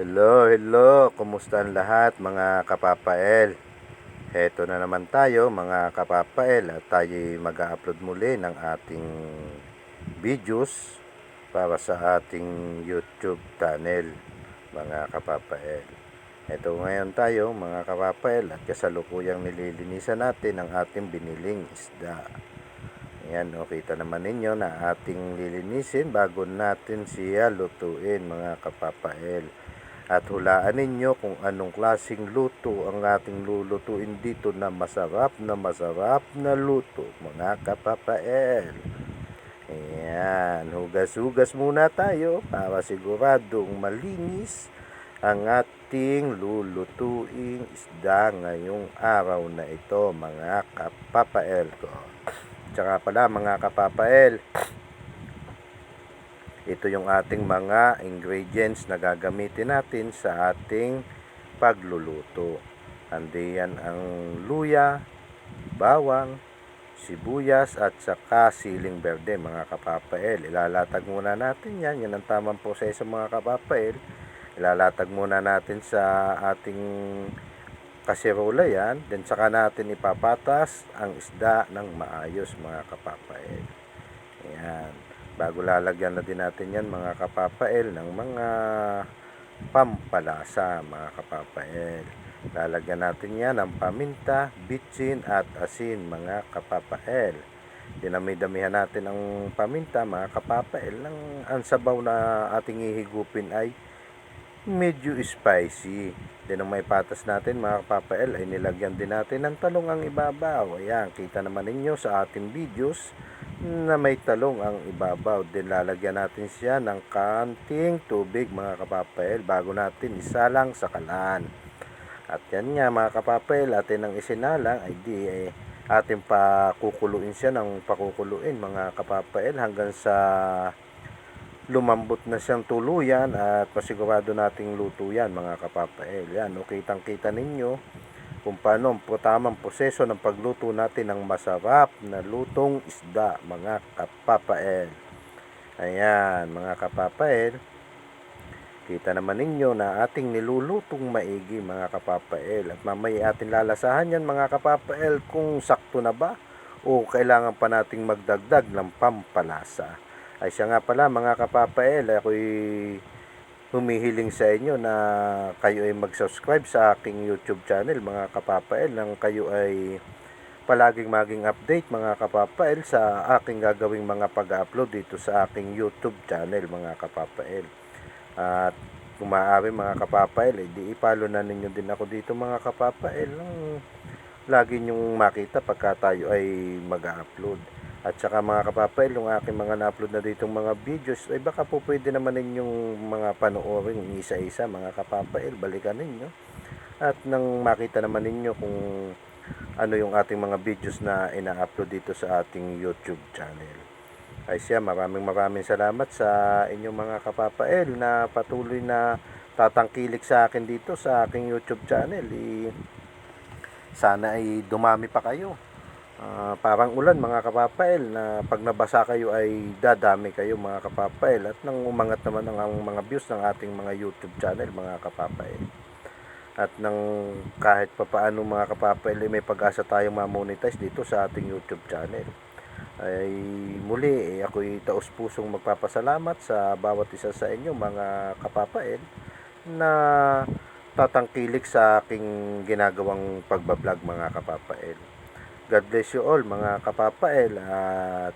Hello, hello. Kumusta ang lahat mga kapapael? Heto na naman tayo mga kapapael at tayo mag-upload muli ng ating videos para sa ating YouTube channel mga kapapael. Heto ngayon tayo mga kapapael at kasalukuyang nililinisan natin ang ating biniling isda. Ayan, o kita naman ninyo na ating lilinisin bago natin siya lutuin mga kapapael. At hulaan ninyo kung anong klasing luto ang ating lulutuin dito na masarap na masarap na luto mga kapapael. Ayan, hugas-hugas muna tayo para siguradong malinis ang ating lulutuing isda ngayong araw na ito mga kapapael ko. Tsaka pala mga kapapael, ito yung ating mga ingredients na gagamitin natin sa ating pagluluto. Andiyan ang luya, bawang, sibuyas at saka siling berde mga kapapael. Ilalatag muna natin yan. Yan ang tamang proseso mga kapapael. Ilalatag muna natin sa ating kasirola yan. Then saka natin ipapatas ang isda ng maayos mga kapapael. Ayan. Bago lalagyan na din natin yan mga kapapael ng mga pampalasa mga kapapael. Lalagyan natin yan ng paminta, bitsin at asin mga kapapael. Dinami-damihan natin ang paminta mga kapapael ng ang sabaw na ating ihigupin ay medyo spicy. Then ang may patas natin mga kapapael ay nilagyan din natin ng talong ang ibabaw. Ayan, kita naman ninyo sa ating videos na may talong ang ibabaw. Then lalagyan natin siya ng kanting tubig mga kapapael bago natin isalang sa kalan. At yan nga mga kapapael, atin ang isinalang ay di eh, atin pa kukuluin siya ng pakukuluin mga kapapael hanggang sa lumambot na siyang tuluyan at masigurado nating luto yan mga kapapael. Yan, o kitang kita ninyo kung paano ang tamang proseso ng pagluto natin ng masarap na lutong isda mga kapapael. Ayan mga kapapael. Kita naman ninyo na ating nilulutong maigi mga kapapael at mamaya ating lalasahan yan mga kapapael kung sakto na ba o kailangan pa nating magdagdag ng pampalasa. Ay siya nga pala mga kapapael, ako'y humihiling sa inyo na kayo ay mag-subscribe sa aking YouTube channel mga kapapael nang kayo ay palaging maging update mga kapapael sa aking gagawing mga pag-upload dito sa aking YouTube channel mga kapapael. At kung maaari mga kapapael, eh, di ipalo na ninyo din ako dito mga kapapael lagi nyong makita pagka tayo ay mag-upload. At saka mga kapapael, yung aking mga na-upload na ditong mga videos, ay baka po pwede naman ninyong mga panoorin isa-isa mga kapapael, balikan ninyo. At nang makita naman ninyo kung ano yung ating mga videos na ina-upload dito sa ating YouTube channel. Ay siya, maraming maraming salamat sa inyong mga kapapael na patuloy na tatangkilik sa akin dito sa aking YouTube channel. I, sana ay dumami pa kayo. Ah, parang ulan mga kapapael na pag nabasa kayo ay dadami kayo mga kapapael at nang umangat naman ang, mga views ng ating mga YouTube channel mga kapapael. At nang kahit papaano mga kapapael ay may pag-asa tayong ma-monetize dito sa ating YouTube channel. Ay muli eh, ako'y taos pusong magpapasalamat sa bawat isa sa inyo mga kapapael na tatangkilik sa aking ginagawang pagbablog mga kapapael. God bless you all mga kapapael at